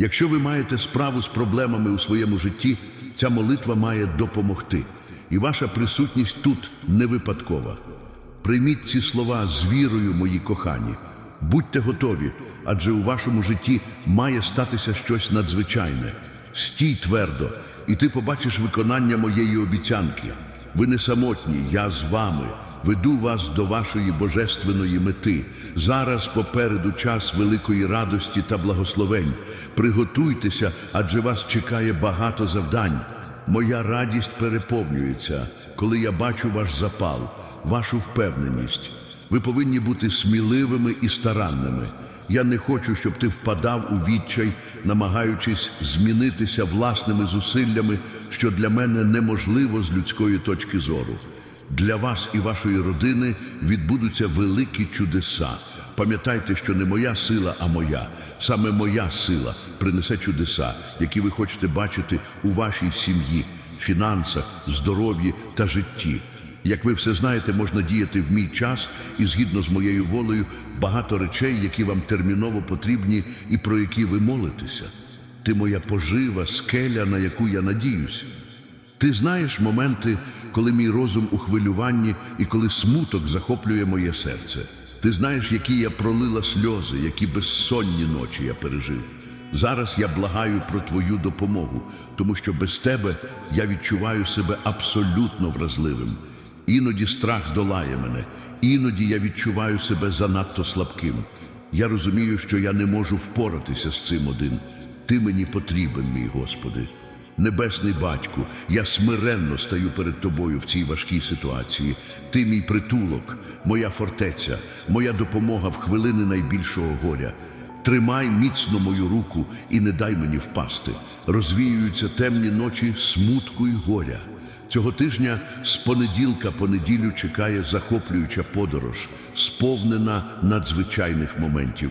Якщо ви маєте справу з проблемами у своєму житті, ця молитва має допомогти. І ваша присутність тут не випадкова. Прийміть ці слова з вірою, мої кохані. Будьте готові, адже у вашому житті має статися щось надзвичайне. Стій твердо, і ти побачиш виконання моєї обіцянки. Ви не самотні, я з вами. Веду вас до вашої божественної мети. Зараз попереду час великої радості та благословень. Приготуйтеся, адже вас чекає багато завдань. Моя радість переповнюється, коли я бачу ваш запал, вашу впевненість. Ви повинні бути сміливими і старанними. Я не хочу, щоб ти впадав у відчай, намагаючись змінитися власними зусиллями, що для мене неможливо з людської точки зору. Для вас і вашої родини відбудуться великі чудеса. Пам'ятайте, що не моя сила, а моя. Саме моя сила принесе чудеса, які ви хочете бачити у вашій сім'ї, фінансах, здоров'ї та житті. Як ви все знаєте, можна діяти в мій час і згідно з моєю волею багато речей, які вам терміново потрібні і про які ви молитеся. Ти моя пожива, скеля, на яку я надіюсь. Ти знаєш моменти, коли мій розум у хвилюванні і коли смуток захоплює моє серце. Ти знаєш, які я пролила сльози, які безсонні ночі я пережив. Зараз я благаю про твою допомогу, тому що без тебе я відчуваю себе абсолютно вразливим. Іноді страх долає мене, іноді я відчуваю себе занадто слабким. Я розумію, що я не можу впоратися з цим один. Ти мені потрібен, мій Господи. Небесний батьку, я смиренно стаю перед тобою в цій важкій ситуації. Ти мій притулок, моя фортеця, моя допомога в хвилини найбільшого горя. Тримай міцно мою руку і не дай мені впасти. Розвіюються темні ночі смутку й горя. Цього тижня з понеділка по неділю чекає захоплююча подорож, сповнена надзвичайних моментів.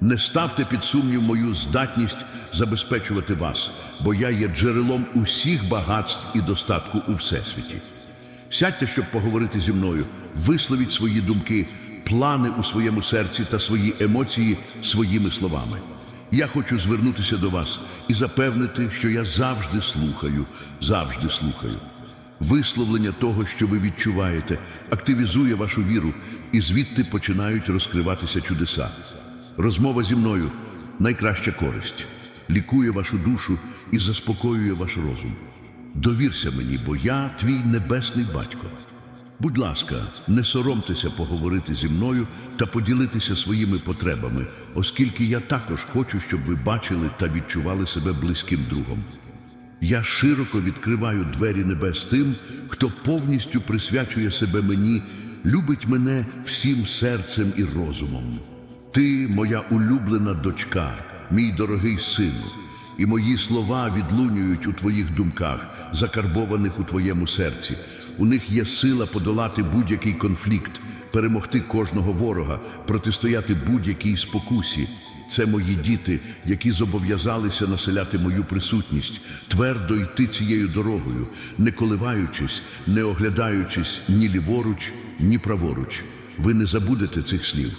Не ставте під сумнів мою здатність забезпечувати вас, бо я є джерелом усіх багатств і достатку у всесвіті. Сядьте, щоб поговорити зі мною, висловіть свої думки, плани у своєму серці та свої емоції своїми словами. Я хочу звернутися до вас і запевнити, що я завжди слухаю, завжди слухаю. Висловлення того, що ви відчуваєте, активізує вашу віру, і звідти починають розкриватися чудеса. Розмова зі мною найкраща користь, лікує вашу душу і заспокоює ваш розум. Довірся мені, бо я твій небесний батько. Будь ласка, не соромтеся поговорити зі мною та поділитися своїми потребами, оскільки я також хочу, щоб ви бачили та відчували себе близьким другом. Я широко відкриваю двері небес тим, хто повністю присвячує себе мені, любить мене всім серцем і розумом. Ти, моя улюблена дочка, мій дорогий сину, і мої слова відлунюють у твоїх думках, закарбованих у твоєму серці. У них є сила подолати будь-який конфлікт, перемогти кожного ворога, протистояти будь-якій спокусі. Це мої діти, які зобов'язалися населяти мою присутність, твердо йти цією дорогою, не коливаючись, не оглядаючись ні ліворуч, ні праворуч. Ви не забудете цих слів.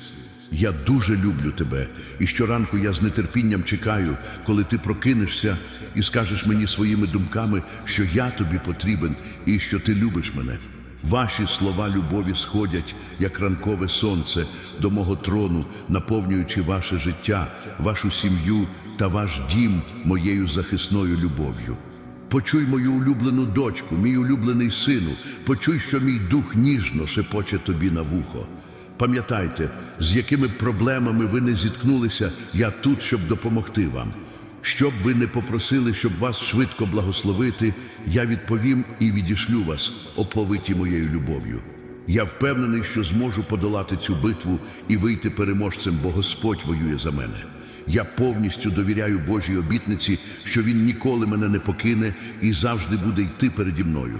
Я дуже люблю тебе, і щоранку я з нетерпінням чекаю, коли ти прокинешся і скажеш мені своїми думками, що я тобі потрібен і що ти любиш мене. Ваші слова любові сходять, як ранкове сонце, до мого трону, наповнюючи ваше життя, вашу сім'ю та ваш дім моєю захисною любов'ю. Почуй мою улюблену дочку, мій улюблений сину, почуй, що мій дух ніжно шепоче тобі на вухо. Пам'ятайте, з якими проблемами ви не зіткнулися, я тут, щоб допомогти вам. Щоб ви не попросили, щоб вас швидко благословити, я відповім і відішлю вас, оповиті моєю любов'ю. Я впевнений, що зможу подолати цю битву і вийти переможцем, бо Господь воює за мене. Я повністю довіряю Божій обітниці, що Він ніколи мене не покине і завжди буде йти переді мною.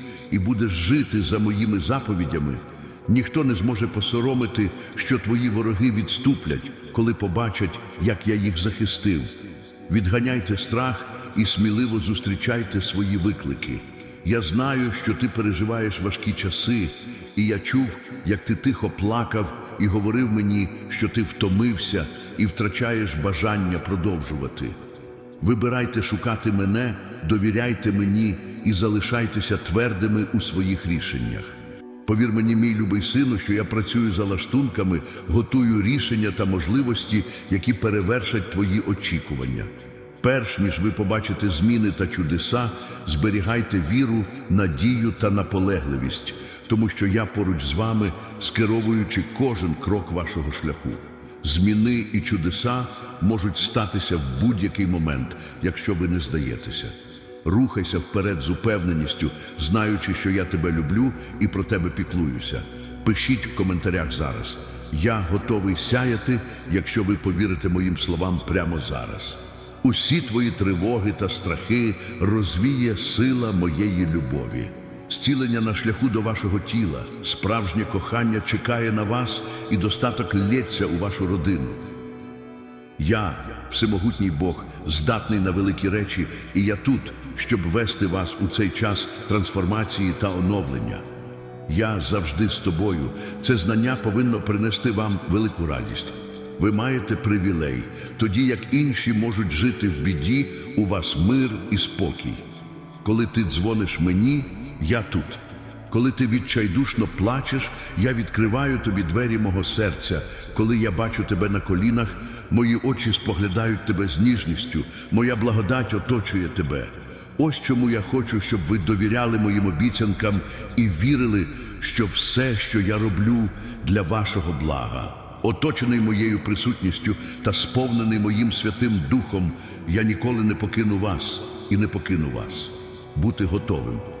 і будеш жити за моїми заповідями, ніхто не зможе посоромити, що твої вороги відступлять, коли побачать, як я їх захистив. Відганяйте страх і сміливо зустрічайте свої виклики. Я знаю, що ти переживаєш важкі часи, і я чув, як ти тихо плакав і говорив мені, що ти втомився і втрачаєш бажання продовжувати. Вибирайте шукати мене, довіряйте мені і залишайтеся твердими у своїх рішеннях. Повір мені, мій любий сину, що я працюю за лаштунками, готую рішення та можливості, які перевершать твої очікування. Перш ніж ви побачите зміни та чудеса, зберігайте віру, надію та наполегливість, тому що я поруч з вами, скеровуючи кожен крок вашого шляху. Зміни і чудеса можуть статися в будь-який момент, якщо ви не здаєтеся. Рухайся вперед з упевненістю, знаючи, що я тебе люблю і про тебе піклуюся. Пишіть в коментарях зараз. Я готовий сяяти, якщо ви повірите моїм словам прямо зараз. Усі твої тривоги та страхи розвіє сила моєї любові. Зцілення на шляху до вашого тіла, справжнє кохання чекає на вас і достаток лється у вашу родину. Я, всемогутній Бог, здатний на великі речі, і я тут, щоб вести вас у цей час трансформації та оновлення. Я завжди з тобою. Це знання повинно принести вам велику радість. Ви маєте привілей, тоді як інші можуть жити в біді, у вас мир і спокій. Коли ти дзвониш мені, я тут. Коли ти відчайдушно плачеш, я відкриваю тобі двері мого серця. Коли я бачу тебе на колінах, мої очі споглядають тебе з ніжністю, моя благодать оточує тебе. Ось чому я хочу, щоб ви довіряли моїм обіцянкам і вірили, що все, що я роблю, для вашого блага. Оточений моєю присутністю та сповнений моїм святим Духом, я ніколи не покину вас і не покину вас. Бути готовим.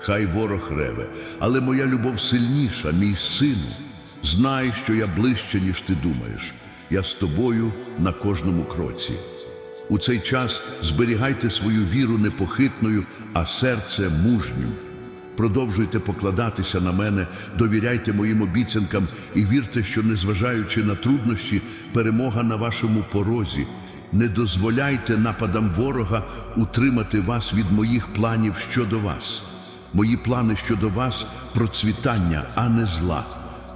Хай ворог реве, але моя любов сильніша, мій сину. Знай, що я ближче, ніж ти думаєш. Я з тобою на кожному кроці. У цей час зберігайте свою віру непохитною, а серце мужнім. Продовжуйте покладатися на мене, довіряйте моїм обіцянкам і вірте, що, незважаючи на труднощі, перемога на вашому порозі. Не дозволяйте нападам ворога утримати вас від моїх планів щодо вас. Мої плани щодо вас процвітання, а не зла.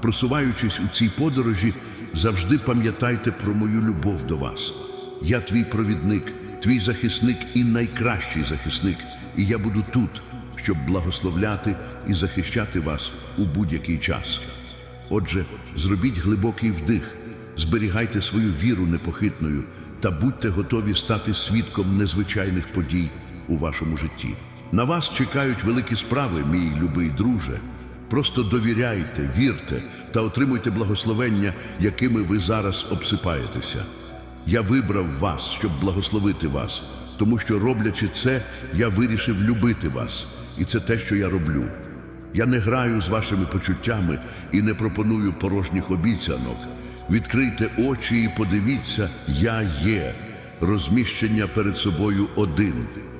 Просуваючись у цій подорожі, завжди пам'ятайте про мою любов до вас. Я твій провідник, твій захисник і найкращий захисник, і я буду тут, щоб благословляти і захищати вас у будь-який час. Отже, зробіть глибокий вдих, зберігайте свою віру непохитною та будьте готові стати свідком незвичайних подій у вашому житті. На вас чекають великі справи, мій любий друже. Просто довіряйте, вірте та отримуйте благословення, якими ви зараз обсипаєтеся. Я вибрав вас, щоб благословити вас. тому що, роблячи це, я вирішив любити вас, і це те, що я роблю. Я не граю з вашими почуттями і не пропоную порожніх обіцянок. Відкрийте очі і подивіться, я є. Розміщення перед собою один,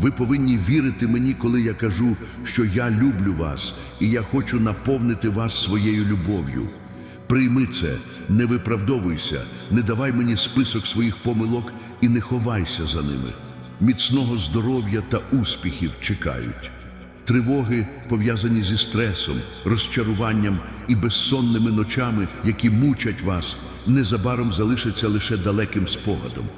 ви повинні вірити мені, коли я кажу, що я люблю вас і я хочу наповнити вас своєю любов'ю. Прийми це, не виправдовуйся, не давай мені список своїх помилок і не ховайся за ними. Міцного здоров'я та успіхів чекають. Тривоги, пов'язані зі стресом, розчаруванням і безсонними ночами, які мучать вас, незабаром залишаться лише далеким спогадом.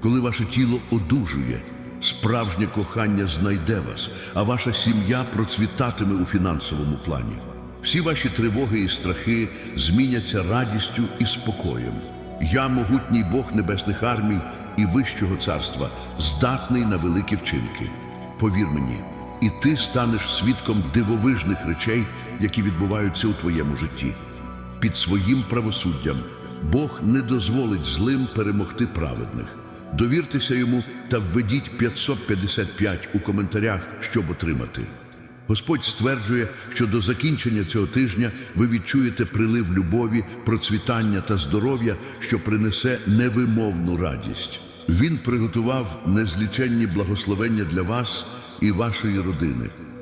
Коли ваше тіло одужує, справжнє кохання знайде вас, а ваша сім'я процвітатиме у фінансовому плані. Всі ваші тривоги і страхи зміняться радістю і спокоєм. Я, могутній Бог небесних армій і вищого царства, здатний на великі вчинки. Повір мені, і ти станеш свідком дивовижних речей, які відбуваються у твоєму житті. Під своїм правосуддям Бог не дозволить злим перемогти праведних. Довіртеся йому та введіть 555 у коментарях, щоб отримати. Господь стверджує, що до закінчення цього тижня ви відчуєте прилив любові, процвітання та здоров'я, що принесе невимовну радість. Він приготував незліченні благословення для вас і вашої родини.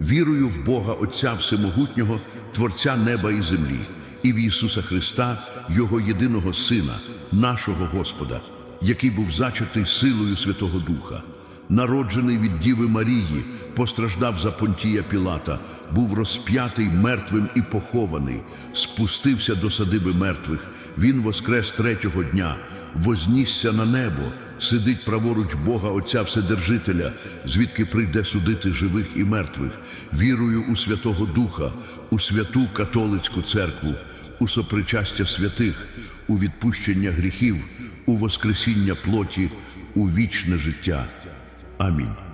Вірую в Бога Отця Всемогутнього, Творця неба і землі, і в Ісуса Христа, Його єдиного Сина, нашого Господа, який був зачатий силою Святого Духа, народжений від Діви Марії, постраждав за Понтія Пілата, був розп'ятий мертвим і похований, спустився до садиби мертвих. Він воскрес третього дня, вознісся на небо, сидить праворуч Бога Отця Вседержителя, звідки прийде судити живих і мертвих. Вірую у Святого Духа, у святу католицьку церкву, у сопричастя святих, у відпущення гріхів, у воскресіння плоті, у вічне життя. Амінь.